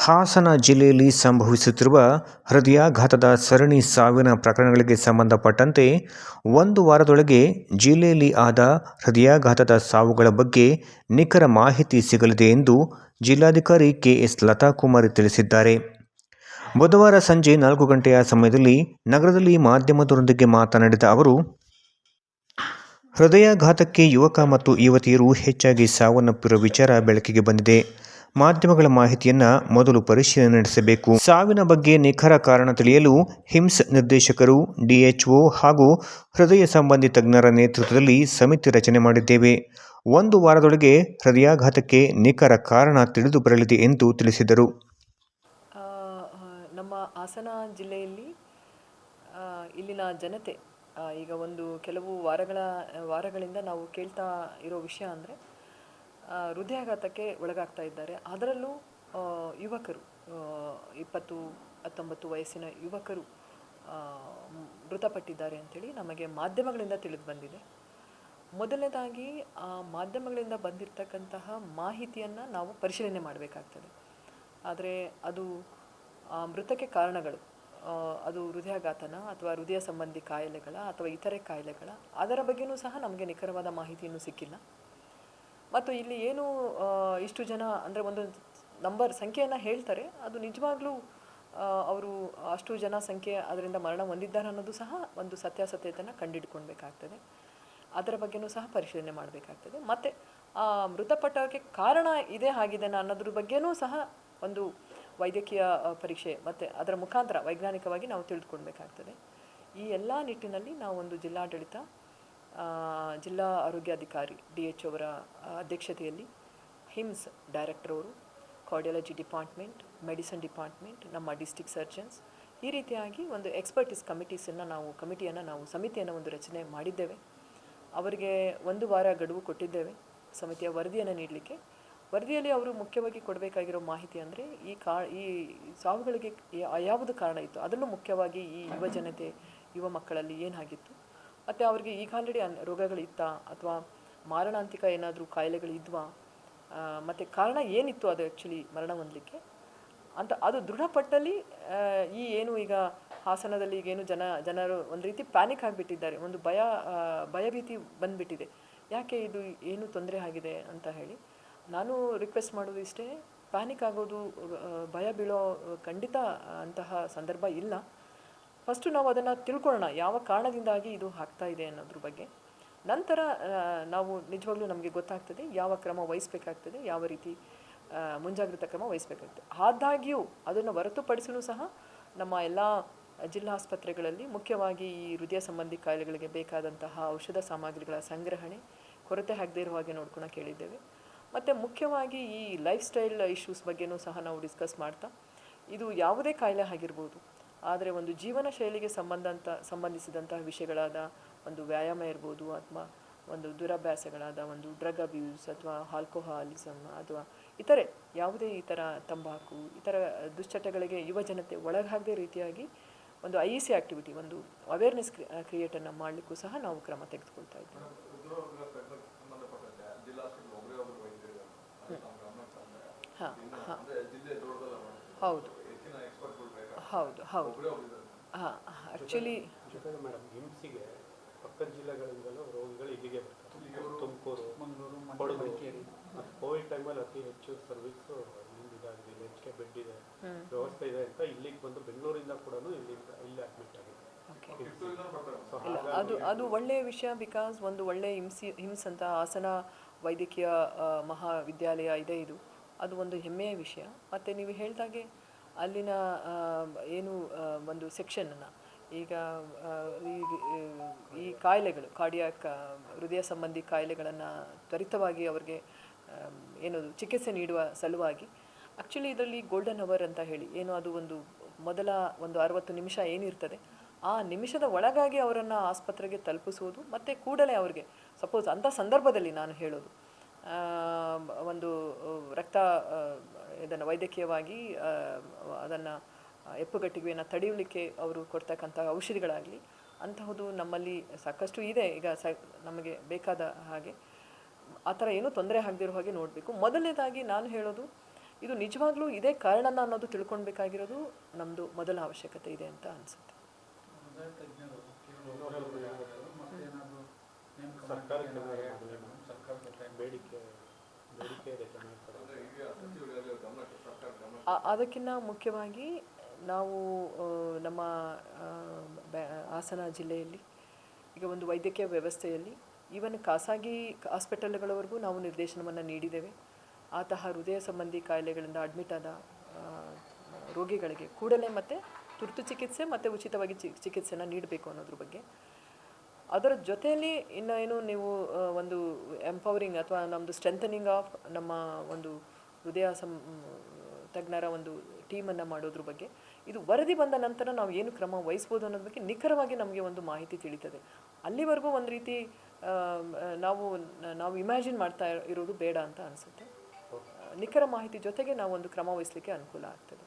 ಹಾಸನ ಜಿಲ್ಲೆಯಲ್ಲಿ ಸಂಭವಿಸುತ್ತಿರುವ ಹೃದಯಾಘಾತದ ಸರಣಿ ಸಾವಿನ ಪ್ರಕರಣಗಳಿಗೆ ಸಂಬಂಧಪಟ್ಟಂತೆ ಒಂದು ವಾರದೊಳಗೆ ಜಿಲ್ಲೆಯಲ್ಲಿ ಆದ ಹೃದಯಾಘಾತದ ಸಾವುಗಳ ಬಗ್ಗೆ ನಿಖರ ಮಾಹಿತಿ ಸಿಗಲಿದೆ ಎಂದು ಜಿಲ್ಲಾಧಿಕಾರಿ ಕೆಎಸ್ ಲತಾಕುಮಾರಿ ತಿಳಿಸಿದ್ದಾರೆ. ಬುಧವಾರ ಸಂಜೆ ನಾಲ್ಕು ಗಂಟೆಯ ಸಮಯದಲ್ಲಿ ನಗರದಲ್ಲಿ ಮಾಧ್ಯಮದೊಂದಿಗೆ ಮಾತನಾಡಿದ ಅವರು, ಹೃದಯಾಘಾತಕ್ಕೆ ಯುವಕ ಮತ್ತು ಯುವತಿಯರು ಹೆಚ್ಚಾಗಿ ಸಾವನ್ನಪ್ಪಿರುವ ವಿಚಾರ ಬೆಳಕಿಗೆ ಬಂದಿದೆ. ಮಾಧ್ಯಮಗಳ ಮಾಹಿತಿಯನ್ನ ಮೊದಲು ಪರಿಶೀಲನೆ ನಡೆಸಬೇಕು. ಸಾವಿನ ಬಗ್ಗೆ ನಿಖರ ಕಾರಣ ತಿಳಿಯಲು ಹಿಮ್ಸ್ ನಿರ್ದೇಶಕರು, ಡಿಎಚ್ಒ ಹಾಗೂ ಹೃದಯ ಸಂಬಂಧಿ ತಜ್ಞರ ನೇತೃತ್ವದಲ್ಲಿ ಸಮಿತಿ ರಚನೆ ಮಾಡಿದ್ದೇವೆ. ಒಂದು ವಾರದೊಳಗೆ ಹೃದಯಾಘಾತಕ್ಕೆ ನಿಖರ ಕಾರಣ ತಿಳಿದು ಬರಲಿದೆ ಎಂದು ತಿಳಿಸಿದರು. ನಮ್ಮ ಹಾಸನ ಜಿಲ್ಲೆಯಲ್ಲಿ ಇಲ್ಲಿನ ಜನತೆ ಈಗ ಒಂದು ಕೆಲವು ವಾರಗಳ, ವಾರಗಳಿಂದ ನಾವು ಕೇಳ್ತಾ ಇರೋ ವಿಷಯ ಅಂದರೆ ಹೃದಯಾಘಾತಕ್ಕೆ ಒಳಗಾಗ್ತಾ ಇದ್ದಾರೆ. ಅದರಲ್ಲೂ ಯುವಕರು ಇಪ್ಪತ್ತು, ಹತ್ತೊಂಬತ್ತು ವಯಸ್ಸಿನ ಯುವಕರು ಮೃತಪಟ್ಟಿದ್ದಾರೆ ಅಂಥೇಳಿ ನಮಗೆ ಮಾಧ್ಯಮಗಳಿಂದ ತಿಳಿದು ಬಂದಿದೆ. ಮೊದಲನೇದಾಗಿ, ಆ, ಮಾಧ್ಯಮಗಳಿಂದ ಬಂದಿರತಕ್ಕಂತಹ ಮಾಹಿತಿಯನ್ನು ನಾವು ಪರಿಶೀಲನೆ ಮಾಡಬೇಕಾಗ್ತದೆ. ಆದರೆ, ಅದು, ಆ, ಮೃತಕ್ಕೆ ಕಾರಣಗಳು ಅದು ಹೃದಯಾಘಾತನ ಅಥವಾ ಹೃದಯ ಸಂಬಂಧಿ ಕಾಯಿಲೆಗಳ ಅಥವಾ ಇತರೆ ಕಾಯಿಲೆಗಳ, ಅದರ ಬಗ್ಗೆಯೂ ಸಹ ನಮಗೆ ನಿಖರವಾದ ಮಾಹಿತಿಯನ್ನು ಸಿಕ್ಕಿಲ್ಲ. ಮತ್ತು ಇಲ್ಲಿ ಏನು ಇಷ್ಟು ಜನ ಅಂದರೆ ಒಂದು ನಂಬರ್ ಸಂಖ್ಯೆಯನ್ನು ಹೇಳ್ತಾರೆ. ಅದು ನಿಜವಾಗ್ಲೂ ಅವರು ಅಷ್ಟು ಜನ ಸಂಖ್ಯೆ ಅದರಿಂದ ಮರಣ ಹೊಂದಿದ್ದಾರೆ ಅನ್ನೋದು ಸಹ ಒಂದು ಸತ್ಯಾಸತ್ಯತೆಯನ್ನು ಕಂಡಿಡ್ಕೊಳ್ಬೇಕಾಗ್ತದೆ. ಅದರ ಬಗ್ಗೆನೂ ಸಹ ಪರಿಶೀಲನೆ ಮಾಡಬೇಕಾಗ್ತದೆ. ಮತ್ತು, ಆ ಮೃತಪಟ್ಟವರಿಗೆ ಕಾರಣ ಇದೆ ಆಗಿದೆ ಅನ್ನೋದ್ರ ಬಗ್ಗೆನೂ ಸಹ ಒಂದು ವೈದ್ಯಕೀಯ ಪರೀಕ್ಷೆ ಮತ್ತು ಅದರ ಮುಖಾಂತರ ವೈಜ್ಞಾನಿಕವಾಗಿ ನಾವು ತಿಳಿದುಕೊಳ್ಬೇಕಾಗ್ತದೆ ಈ ಎಲ್ಲ ನಿಟ್ಟಿನಲ್ಲಿ ನಾವು ಒಂದು ಜಿಲ್ಲಾಡಳಿತ ಜಿಲ್ಲಾ ಆರೋಗ್ಯಾಧಿಕಾರಿ ಡಿ ಎಚ್ ಅವರ ಅಧ್ಯಕ್ಷತೆಯಲ್ಲಿ ಹಿಮ್ಸ್ ಡೈರೆಕ್ಟರ್ ಅವರು, ಕಾರ್ಡಿಯಾಲಜಿ ಡಿಪಾರ್ಟ್ಮೆಂಟ್, ಮೆಡಿಸನ್ ಡಿಪಾರ್ಟ್ಮೆಂಟ್, ನಮ್ಮ ಡಿಸ್ಟಿಕ್ ಸರ್ಜನ್ಸ್ ಈ ರೀತಿಯಾಗಿ ಒಂದು ಎಕ್ಸ್ಪರ್ಟಿಸ್ ಕಮಿಟೀಸನ್ನು ನಾವು, ಕಮಿಟಿಯನ್ನು ನಾವು, ಸಮಿತಿಯನ್ನು ಒಂದು ರಚನೆ ಮಾಡಿದ್ದೇವೆ. ಅವರಿಗೆ ಒಂದು ವಾರ ಗಡುವು ಕೊಟ್ಟಿದ್ದೇವೆ ಸಮಿತಿಯ ವರದಿಯನ್ನು ನೀಡಲಿಕ್ಕೆ. ವರದಿಯಲ್ಲಿ ಅವರು ಮುಖ್ಯವಾಗಿ ಕೊಡಬೇಕಾಗಿರೋ ಮಾಹಿತಿ ಅಂದರೆ ಈ ಕಾ, ಈ ಸಾವುಗಳಿಗೆ ಯಾವುದು ಕಾರಣ ಇತ್ತು? ಅದರಲ್ಲೂ ಮುಖ್ಯವಾಗಿ ಈ ಯುವ ಜನತೆ, ಯುವ ಮಕ್ಕಳಲ್ಲಿ ಏನಾಗಿತ್ತು ಮತ್ತು ಅವರಿಗೆ ಈಗ ಆಲ್ರೆಡಿ ರೋಗಗಳಿತ್ತಾ ಅಥವಾ ಮಾರಣಾಂತಿಕ ಏನಾದರೂ ಕಾಯಿಲೆಗಳಿದ್ವಾ? ಮತ್ತು ಕಾರಣ ಏನಿತ್ತು ಅದು ಆ್ಯಕ್ಚುಲಿ ಮರಣ ಹೊಂದಲಿಕ್ಕೆ? ಅಂತ ಅದು ದೃಢಪಟ್ಟಲ್ಲಿ ಈ ಏನು ಈಗ ಹಾಸನದಲ್ಲಿ ಈಗೇನು ಜನ, ಜನರು ಒಂದು ರೀತಿ ಪ್ಯಾನಿಕ್ ಆಗಿಬಿಟ್ಟಿದ್ದಾರೆ. ಒಂದು ಭಯ ಭಯಭೀತಿ ಬಂದುಬಿಟ್ಟಿದೆ. ಯಾಕೆ ಇದು ಏನು ತೊಂದರೆ ಆಗಿದೆ ಅಂತ ಹೇಳಿ. ನಾನು ರಿಕ್ವೆಸ್ಟ್ ಮಾಡೋದು ಇಷ್ಟೇ ಪ್ಯಾನಿಕ್ ಆಗೋದು ಭಯ ಬೀಳೋ, ಖಂಡಿತ ಅಂತಹ ಸಂದರ್ಭ ಇಲ್ಲ. ಫಸ್ಟು ನಾವು ಅದನ್ನು ತಿಳ್ಕೊಳ್ಳೋಣ, ಯಾವ ಕಾರಣದಿಂದಾಗಿ ಇದು ಆಗ್ತಾ ಇದೆ ಅನ್ನೋದ್ರ ಬಗ್ಗೆ. ನಂತರ ನಾವು ನಿಜವಾಗ್ಲೂ ನಮಗೆ ಗೊತ್ತಾಗ್ತದೆ ಯಾವ ಕ್ರಮ ವಹಿಸ್ಬೇಕಾಗ್ತದೆ, ಯಾವ ರೀತಿ ಮುಂಜಾಗ್ರತಾ ಕ್ರಮ ವಹಿಸ್ಬೇಕಾಗ್ತದೆ. ಆದಾಗ್ಯೂ ಅದನ್ನು ಹೊರತುಪಡಿಸಲು ಸಹ ನಮ್ಮ ಎಲ್ಲ ಆಸ್ಪತ್ರೆಗಳಲ್ಲಿ ಮುಖ್ಯವಾಗಿ ಈ ಹೃದಯ ಸಂಬಂಧಿ ಕಾಯಿಲೆಗಳಿಗೆ ಬೇಕಾದಂತಹ ಔಷಧ ಸಾಮಗ್ರಿಗಳ ಸಂಗ್ರಹಣೆ ಕೊರತೆ ಆಗದೇ ಇರುವ ಹಾಗೆ ನೋಡ್ಕೊಳಕ್ಕೆ ಹೇಳಿದ್ದೇವೆ. ಮತ್ತು ಮುಖ್ಯವಾಗಿ ಈ ಲೈಫ್ ಸ್ಟೈಲ್ ಇಶ್ಯೂಸ್ ಬಗ್ಗೆನೂ ಸಹ ನಾವು ಡಿಸ್ಕಸ್ ಮಾಡ್ತಾ, ಇದು ಯಾವುದೇ ಕಾಯಿಲೆ ಆಗಿರ್ಬೋದು ಆದರೆ ಒಂದು ಜೀವನ ಶೈಲಿಗೆ ಸಂಬಂಧಂತ ಸಂಬಂಧಿಸಿದಂತಹ ವಿಷಯಗಳಾದ ಒಂದು ವ್ಯಾಯಾಮ ಇರ್ಬೋದು ಅಥವಾ ಒಂದು ದುರಭ್ಯಾಸಗಳಾದ ಒಂದು ಡ್ರಗ್ ಅಬ್ಯೂಸ್ ಅಥವಾ ಆಲ್ಕೋಹಾಲಿಸಮ್ ಅಥವಾ ಇತರೆ ಯಾವುದೇ ಈ ಥರ ತಂಬಾಕು ಇತರ ದುಶ್ಚಟಗಳಿಗೆ ಯುವ ಜನತೆ ಒಳಗಾಗದೇ ರೀತಿಯಾಗಿ ಒಂದು ಐ ಸಿ ಆ್ಯಕ್ಟಿವಿಟಿ ಒಂದು ಅವೇರ್ನೆಸ್ ಕ್ರಿಯೇಟನ್ನು ಮಾಡಲಿಕ್ಕೂ ಸಹ ನಾವು ಕ್ರಮ ತೆಗೆದುಕೊಳ್ತಾ ಇದ್ದೀವಿ. ಹಾಂ ಹಾಂ. ಹೌದು. ಹೌದು ಹೌದು. ಹಾಂ ಆ್ಯಕ್ಚುಲಿ ಜೊತೆಗೆ ಮೇಡಮ್ ಹಿಮ್ಸಿಗೆ ಪಕ್ಕದ ಜಿಲ್ಲೆಗಳಿಂದಲೂ ರೋಗಿಗಳು ಇಲ್ಲಿಗೆ ಬರ್ತಾರೆ. ತುಮಕೂರು ಕೊಡಗು. ಕೋವಿಡ್ ಟೈಮಲ್ಲಿ ಅತಿ ಹೆಚ್ಚು ಸರ್ವಿಸ್ ಇಲ್ಲಿಂದ ಇದಾಗಿದೆ ಇಲ್ಲಿ ಹೆಚ್ಚಿಗೆ ಬೆಡ್ ಇದೆ ವ್ಯವಸ್ಥೆ ಇದೆ ಅಂತ ಇಲ್ಲಿಗೆ ಬಂದು ಬೆಂಗಳೂರಿಂದ ಕೂಡ ಇಲ್ಲಿಂದ ಇಲ್ಲಿ ಅಡ್ಮಿಟ್ ಆಗಿದೆ ಓಕೆ ಸೊ ಇಲ್ಲ ಅದು ಅದು ಒಳ್ಳೆಯ ವಿಷಯ ಬಿಕಾಸ್ ಒಂದು ಒಳ್ಳೆಯ ಹಿಂಸಿ ಹಿಮ್ಸ್ ಅಂತ ಹಾಸನ ವೈದ್ಯಕೀಯ ಮಹಾವಿದ್ಯಾಲಯ ಇದೆ ಇದು. ಅದು ಒಂದು ಹೆಮ್ಮೆಯ ವಿಷಯ. ಮತ್ತು ನೀವು ಹೇಳ್ದಾಗೆ ಅಲ್ಲಿನ ಏನು ಒಂದು ಸೆಕ್ಷನನ್ನು ಈಗ ಈ ಕಾಯಿಲೆಗಳು ಕಾರ್ಡಿಯಾಕ್ ಹೃದಯ ಸಂಬಂಧಿ ಕಾಯಿಲೆಗಳನ್ನು ತ್ವರಿತವಾಗಿ ಅವರಿಗೆ ಏನು, ಚಿಕಿತ್ಸೆ ನೀಡುವ ಸಲುವಾಗಿ ಆ್ಯಕ್ಚುಲಿ ಇದರಲ್ಲಿ ಗೋಲ್ಡನ್ ಅವರ್ ಅಂತ ಹೇಳಿ, ಏನು ಅದು ಒಂದು ಮೊದಲ ಒಂದು ಅರವತ್ತು ನಿಮಿಷ ಏನಿರ್ತದೆ, ಆ ನಿಮಿಷದ ಒಳಗಾಗಿ ಅವರನ್ನು ಆಸ್ಪತ್ರೆಗೆ ತಲುಪಿಸುವುದು ಮತ್ತು ಕೂಡಲೇ ಅವ್ರಿಗೆ ಸಪೋಸ್ ಅಂಥ ಸಂದರ್ಭದಲ್ಲಿ ನಾನು ಹೇಳೋದು ಒಂದು ರಕ್ತ ಇದನ್ನು ವೈದ್ಯಕೀಯವಾಗಿ ಅದನ್ನು ಎಪ್ಪುಗಟ್ಟಿಗೆಯನ್ನು ತಡೆಯಲಿಕ್ಕೆ ಅವರು ಕೊಡ್ತಕ್ಕಂಥ ಔಷಧಿಗಳಾಗಲಿ ಅಂತಹದ್ದು ನಮ್ಮಲ್ಲಿ ಸಾಕಷ್ಟು ಇದೆ. ಈಗ ಸ, ನಮಗೆ ಬೇಕಾದ ಹಾಗೆ. ಆ ಥರ ಏನೂ ತೊಂದರೆ ಆಗದಿರೋ ಹಾಗೆ ನೋಡಬೇಕು. ಮೊದಲನೇದಾಗಿ ನಾನು ಹೇಳೋದು, ಇದು ನಿಜವಾಗ್ಲೂ ಇದೇ ಕಾರಣನ ಅನ್ನೋದು ತಿಳ್ಕೊಳ್ಬೇಕಾಗಿರೋದು ನಮ್ಮದು ಮೊದಲ ಅವಶ್ಯಕತೆ ಇದೆ ಅಂತ ಅನಿಸುತ್ತೆ ಬೇಡಿಕೆ ಇದೆ ಜನ ಕಡೆ ಆ- ಅದಕ್ಕಿಂತ ಮುಖ್ಯವಾಗಿ ನಾವು ನಮ್ಮ ಹಾಸನ ಜಿಲ್ಲೆಯಲ್ಲಿ ಈಗ ಒಂದು ವೈದ್ಯಕೀಯ ವ್ಯವಸ್ಥೆಯಲ್ಲಿ ಈವನ್ ಖಾಸಗಿ ಹಾಸ್ಪಿಟಲ್ಗಳವರೆಗೂ ನಾವು ನಿರ್ದೇಶನವನ್ನು ನೀಡಿದ್ದೇವೆ. ಆತಹ ಹೃದಯ ಸಂಬಂಧಿ ಕಾಯಿಲೆಗಳಿಂದ ಅಡ್ಮಿಟ್ ಆದ ರೋಗಿಗಳಿಗೆ ಕೂಡಲೇ ಮತ್ತು ತುರ್ತು ಚಿಕಿತ್ಸೆ ಮತ್ತು ಉಚಿತವಾಗಿ ಚಿ ಚಿಕಿತ್ಸೆನ ನೀಡಬೇಕು ಅನ್ನೋದ್ರ ಬಗ್ಗೆ. ಅದರ ಜೊತೆಯಲ್ಲಿ ಇನ್ನೇನು ನೀವು ಒಂದು ಎಂಪವರಿಂಗ್ ಅಥವಾ ನಮ್ಮದು ಸ್ಟ್ರೆಂಥನಿಂಗ್ ಆಫ್ ನಮ್ಮ ಒಂದು ಹೃದಯ ಸಂ ತಜ್ಞರ ಒಂದು ಟೀಮನ್ನು ಮಾಡೋದ್ರ ಬಗ್ಗೆ. ಇದು ವರದಿ ಬಂದ ನಂತರ ನಾವು ಏನು ಕ್ರಮ ವಹಿಸ್ಬೋದು ಅನ್ನೋದ್ರ ಬಗ್ಗೆ ನಿಖರವಾಗಿ ನಮಗೆ ಒಂದು ಮಾಹಿತಿ ತಿಳಿತದೆ. ಅಲ್ಲಿವರೆಗೂ ಒಂದು ರೀತಿ ನಾವು ನಾವು ಇಮ್ಯಾಜಿನ್ ಮಾಡ್ತಾ ಇರೋದು ಬೇಡ ಅಂತ ಅನಿಸುತ್ತೆ. ನಿಖರ ಮಾಹಿತಿ ಜೊತೆಗೆ ನಾವು ಒಂದು ಕ್ರಮ ವಹಿಸಲಿಕ್ಕೆ ಅನುಕೂಲ ಆಗ್ತದೆ.